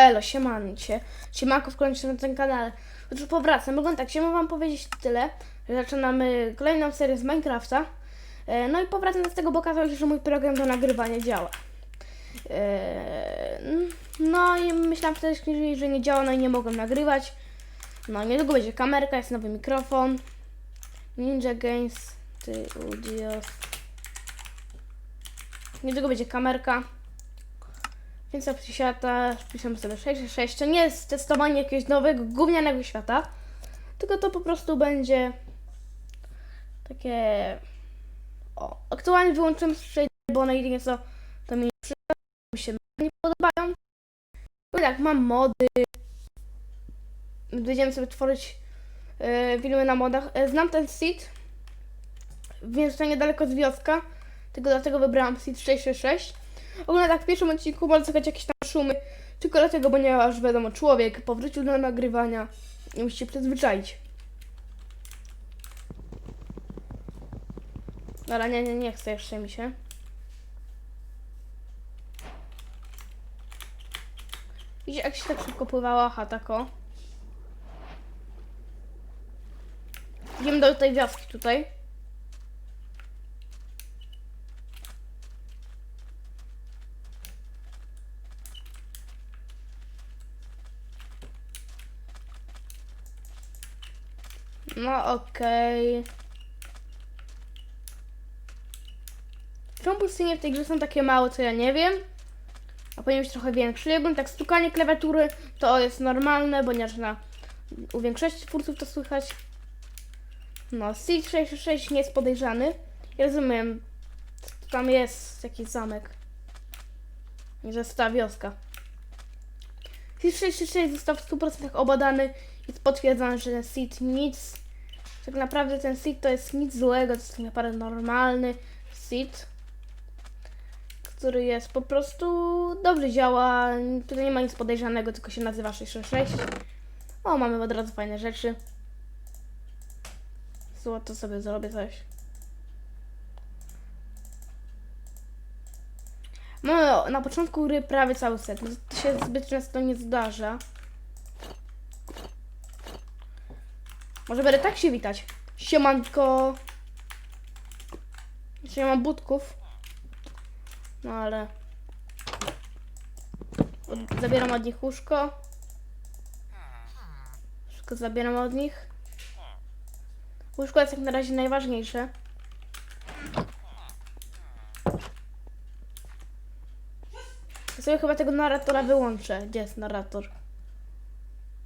Elo, siemancie. Siemanko w końcu na tym kanale. Otóż powracam. Mogę tak, chciałbym wam powiedzieć tyle, zaczynamy kolejną serię z Minecrafta. E, No i powracam z tego, bo okazało się, że mój program do nagrywania działa. E, No i myślałam wtedy, że nie działa, no i nie mogłem nagrywać. No niedługo będzie kamerka, jest nowy mikrofon. Ninja Games Studios. Niedługo będzie kamerka. Więc opcji świata wpiszemy sobie 666. To nie jest testowanie jakiegoś nowego, gównianego świata. Tylko to po prostu będzie takie... O, aktualnie wyłączyłem shader, bo one jedynie co to mi się nie podobają. No i tak, mam mody. Będziemy sobie tworzyć e, filmy na modach. E, znam ten seed, więc to niedaleko z wioska. Tylko dlatego wybrałam seed 666. Ogólnie tak w pierwszym odcinku może słychać jakieś tam szumy. Tylko dlatego, ponieważ wiadomo, człowiek powrócił do nagrywania musi się przyzwyczaić. Dobra, nie, nie, nie chcę jeszcze mi się. Widzicie, jak się tak szybko pływała, aha, tako. Idziemy do tej wioski tutaj. No okej. Czemu pustynie w tej grze są takie małe, co ja nie wiem. A powinien być trochę większy. Jakbym tak stukanie klawiatury, to jest normalne, ponieważ na, u większości twórców to słychać. No, Seed 666 nie jest podejrzany. Ja rozumiem, tam jest jakiś zamek. Nie, że jest ta wioska. Seed 666 został w 100% obadany. Jest potwierdzone, że Seed nic, tak naprawdę ten Seed to jest nic złego, to jest tak naprawdę normalny który jest po prostu dobrze działa. Tutaj nie ma nic podejrzanego, tylko się nazywa 666. O, mamy od razu fajne rzeczy. Złoto sobie zrobię coś. Mamy na początku gry prawie cały set. To się zbyt często nie zdarza. Może będę tak się witać. Siemanko. Jeszcze nie mam budków. No ale... Zabieram od nich łóżko. Wszystko zabieram od nich. Łóżko jest jak na razie najważniejsze. Ja sobie chyba tego narratora wyłączę. Gdzie jest narrator?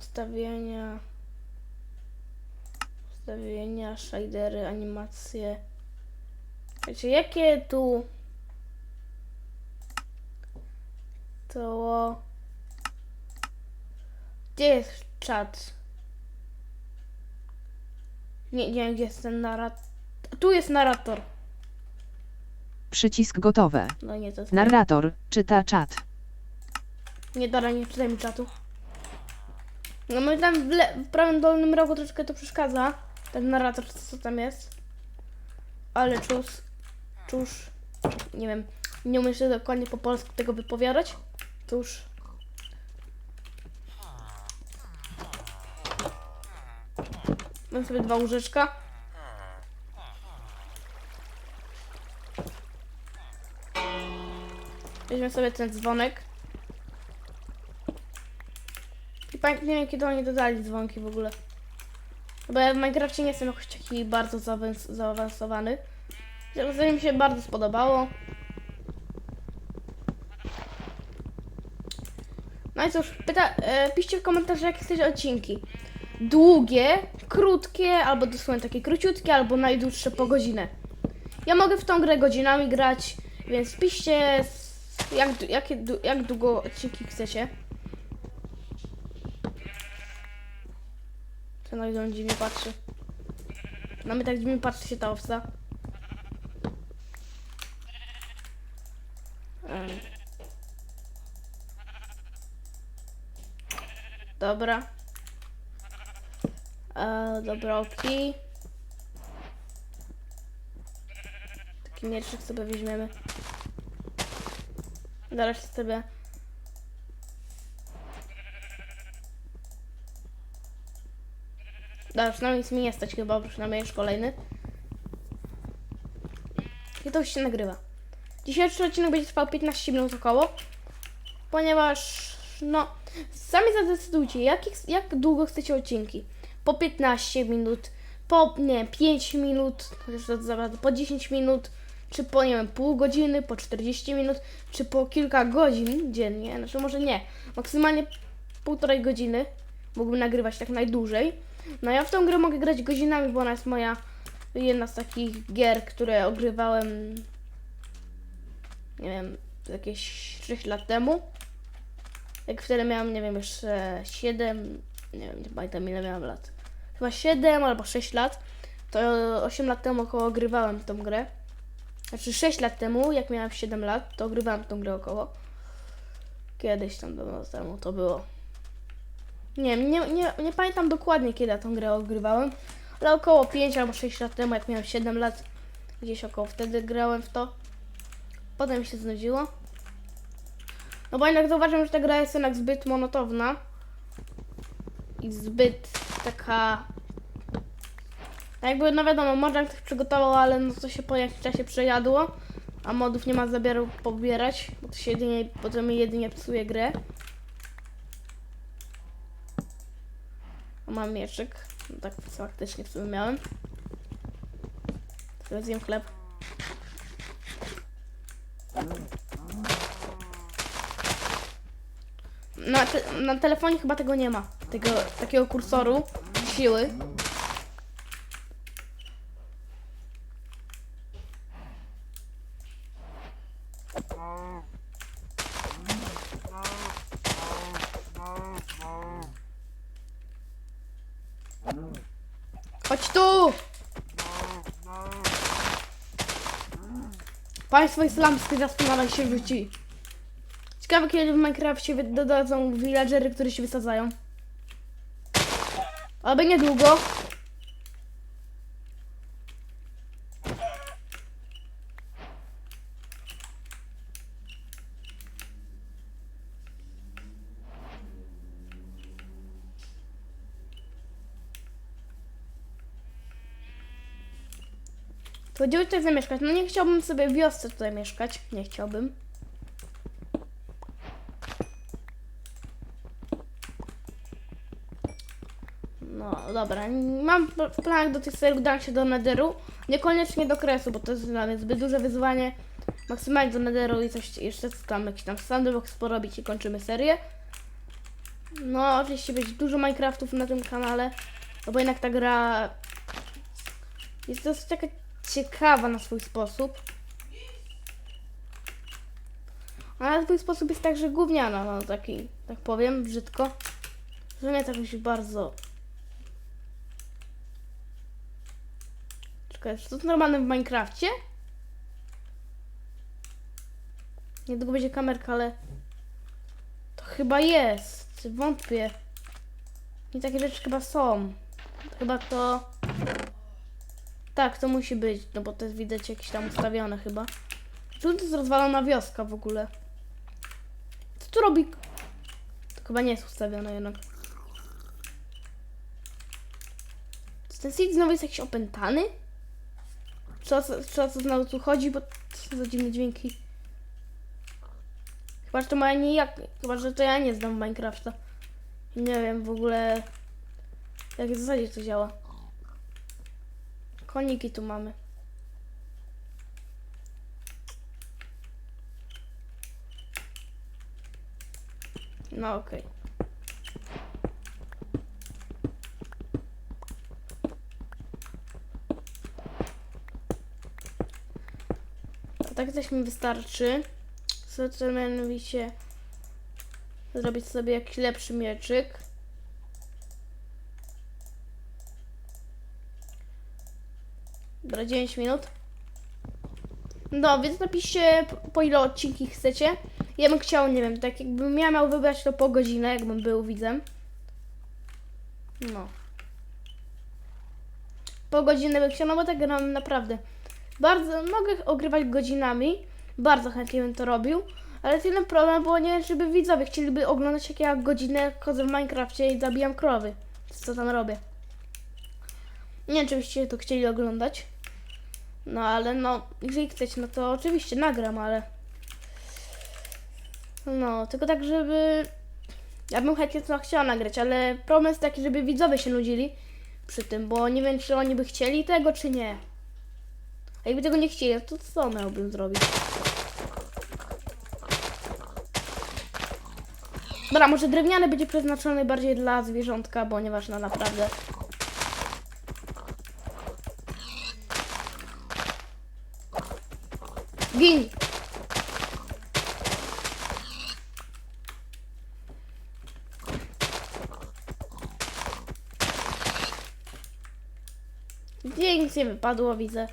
Ustawienia. Ustawienia, shadery, animacje. Wiecie, jakie tu to... Gdzie jest czat? Nie, nie wiem, gdzie jest ten narrator. Tu jest narrator. Przycisk gotowe. No nie, to jest... Narrator czyta czat. Nie, dobra, nie czytaj mi czatu. No my tam w, le- w prawym dolnym rogu troszkę to przeszkadza. Ten narrator, co, tam jest. Ale czus... Czuż... Nie wiem. Nie umiem się dokładnie po polsku tego wypowiadać. Tuż... Mam sobie dwa łóżeczka. Weźmy sobie ten dzwonek. I pamiętam, nie wiem kiedy oni dodali dzwonki w ogóle. Bo ja w Minecrafcie nie jestem jakoś taki bardzo zaawans- zaawansowany. Zatem mi się bardzo spodobało. No i cóż, pyta, e, piszcie w komentarzach jakie chcecie odcinki. Długie, krótkie, albo dosłownie takie króciutkie, albo najdłuższe po godzinę. Ja mogę w tą grę godzinami grać, więc piszcie jak, du- jak długo odcinki chcecie. No idą dziwnie patrzy. Na mnie tak dziwnie patrzy się ta owca. Dobra. E, dobra, oki. Taki mieczyk sobie weźmiemy. Zaraz sobie Dobra, przynajmniej nic mi nie stać chyba, przynajmniej już kolejny. I to już się nagrywa. Dzisiejszy odcinek będzie trwał 15 minut około, ponieważ, no, sami zadecydujcie, jak, jak długo chcecie odcinki. Po 15 minut, po, nie 5 minut, za bardzo, po 10 minut, czy po, nie wiem, pół godziny, po 40 minut, czy po kilka godzin dziennie, znaczy może nie, maksymalnie półtorej godziny mógłbym nagrywać tak najdłużej. No ja w tą grę mogę grać godzinami, bo ona jest moja jedna z takich gier, które ogrywałem nie wiem, jakieś 6 lat temu. Jak wtedy miałam, nie wiem, jeszcze 7, nie wiem, nie pamiętam ile miałam lat. Chyba 7 albo 6 lat. To 8 lat temu około ogrywałem tą grę. Znaczy 6 lat temu, jak miałam 7 lat, to ogrywałem tą grę około. Kiedyś tam dawno temu to było. Nie, nie, nie, nie pamiętam dokładnie kiedy ja tą grę ogrywałem, ale około 5 albo 6 lat temu, jak miałem 7 lat, gdzieś około wtedy grałem w to. Potem się znudziło. No bo jednak zauważyłem, że ta gra jest jednak zbyt monotowna. I zbyt taka... Jakby, no wiadomo, można ktoś przygotował, ale no to się po jakimś czasie przejadło. A modów nie ma zamiaru pobierać, bo to się jedynie, mi jedynie psuje grę. Mam mieczyk. Tak faktycznie w sumie miałem. Teraz zjem chleb. Na, te, na telefonie chyba tego nie ma. Tego takiego kursoru siły. Chodź tu! Państwo islamskie zaspanale się rzuci. Ciekawe kiedy w Minecrafcie wy- dodadzą villagery, które się wysadzają. Albo niedługo. To tutaj zamieszkać? No nie chciałbym sobie w wiosce tutaj mieszkać. Nie chciałbym. No dobra, mam w planach do tych serii udać się do Netheru. Niekoniecznie do kresu, bo to jest dla mnie zbyt duże wyzwanie. Maksymalnie do Netheru i coś jeszcze tam jakiś tam sandbox porobić i kończymy serię. No oczywiście będzie dużo Minecraftów na tym kanale, no bo jednak ta gra jest dosyć taka ciekawa na swój sposób. A na swój sposób jest także gówniana, no taki, tak powiem, brzydko. Że nie tak już bardzo Czekaj, czy to jest normalne w Minecrafcie? Niedługo będzie kamerka, ale... To chyba jest. Wątpię. I takie rzeczy chyba są. Chyba to... Tak, to musi być, no bo to jest widać jakieś tam ustawione chyba. Czemu to jest rozwalona wioska w ogóle? Co tu robi? To chyba nie jest ustawione jednak. Czy ten seed znowu jest jakiś opętany? Co, czy o co znowu tu chodzi, bo co za dziwne dźwięki. Chyba, że to moja nie jak, chyba, że to ja nie znam Minecrafta. Nie wiem w ogóle, jak w zasadzie to działa. Koniki tu mamy. No okej. A tak też mi wystarczy. Chcę mianowicie zrobić sobie jakiś lepszy mieczyk. Dobra, 9 minut. No, więc napiszcie po- ile odcinki chcecie. Ja bym chciał, nie wiem, tak jakbym ja miał wybrać to po godzinę, jakbym był widzem. No. Po godzinę bym chciał, no bo tak gram naprawdę. Bardzo, mogę ogrywać godzinami. Bardzo chętnie bym to robił. Ale jeden problem, bo nie wiem, czy by widzowie chcieliby oglądać jak ja godzinę chodzę w Minecrafcie i zabijam krowy. Co tam robię. Nie wiem, czy byście to chcieli oglądać. No ale no, jeżeli chcecie, no to oczywiście nagram, ale... No, tylko tak, żeby... Ja bym chętnie to chciała nagrać, ale problem jest taki, żeby widzowie się nudzili przy tym, bo nie wiem, czy oni by chcieli tego, czy nie. A jakby tego nie chcieli, to co miałbym zrobić? Dobra, może drewniany będzie przeznaczony bardziej dla zwierzątka, ponieważ no naprawdę... Gin! Gdzie nic nie wypadło, widzę.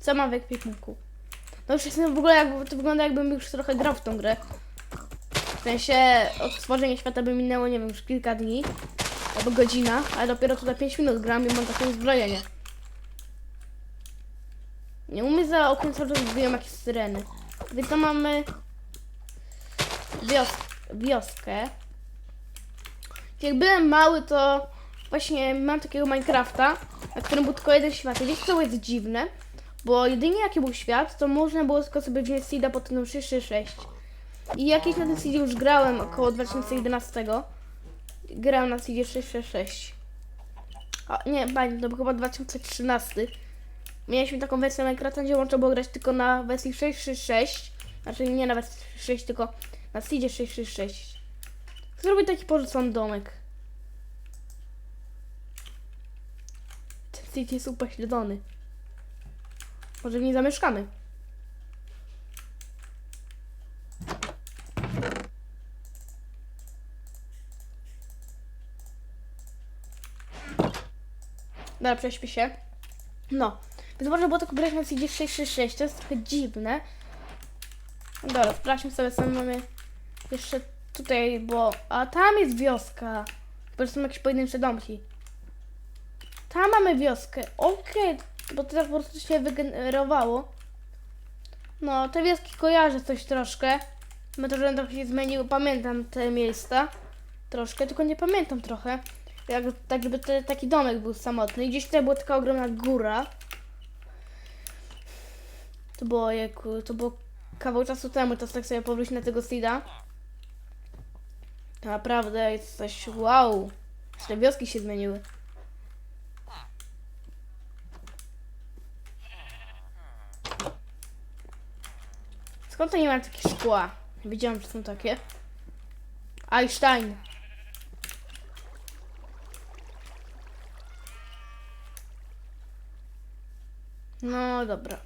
Co mam w ekwipunku? No już jestem w ogóle, to wygląda jakbym już trochę grał w tą grę. W sensie od stworzenia świata by minęło, nie wiem, już kilka dni. Albo godzina, ale dopiero tutaj 5 minut gram i mam takie uzbrojenie. Nie umiem za oknem cały czas wybiją jakieś syreny. Więc to mamy wios wioskę. Jak byłem mały, to właśnie mam takiego Minecrafta, na którym był tylko jeden świat. I wiecie co jest dziwne? Bo jedynie jaki był świat, to można było tylko sobie wziąć seeda pod tym 666. I jakiś na tym seedzie już grałem około 2011. Grałem na seedzie 666. A nie, bani, to był chyba 2013. Mieliśmy taką wersję Minecrafta, gdzie można było grać tylko na wersji 666. Znaczy nie na wersji 6, tylko na seedzie 666. Zrobię taki porzucony domek. Ten seed jest upośledzony. Może w nim zamieszkamy. Dobra, prześpię się. No. Więc można było tylko grać na CD 666. To jest trochę dziwne. Dobra, sprawdźmy sobie, co my mamy jeszcze tutaj, bo... A tam jest wioska. Bo są jakieś pojedyncze domki. Tam mamy wioskę. Okej, bo to tak po prostu się wygenerowało. No, te wioski kojarzę coś troszkę. My to, że trochę się zmieniły. Pamiętam te miejsca. Troszkę, tylko nie pamiętam trochę. Jak, tak, żeby te, taki domek był samotny. I gdzieś tutaj była taka ogromna góra. To było jak, to było kawał czasu temu, to tak sobie powrócić na tego. To naprawdę jest coś wow. Te wioski się zmieniły. Skąd to nie ma takie szkła? Nie wiedziałam, że są takie. Einstein. No dobra.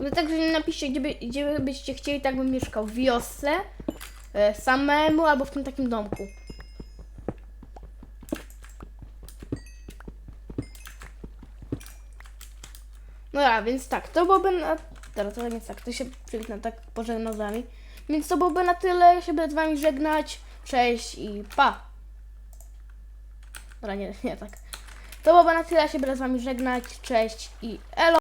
No także napiszcie, gdzie, by, gdzie byście chcieli, tak bym mieszkał. W wiosce, e, samemu albo w tym takim domku. No ja, więc tak, to byłoby na... Teraz więc tak, to się przywitnę tak pożegnam z wami. Więc to byłoby na tyle, ja się będę z wami żegnać. Cześć i pa! Dobra, nie, nie tak. To byłoby na tyle, ja się będę z wami żegnać. Cześć i elo!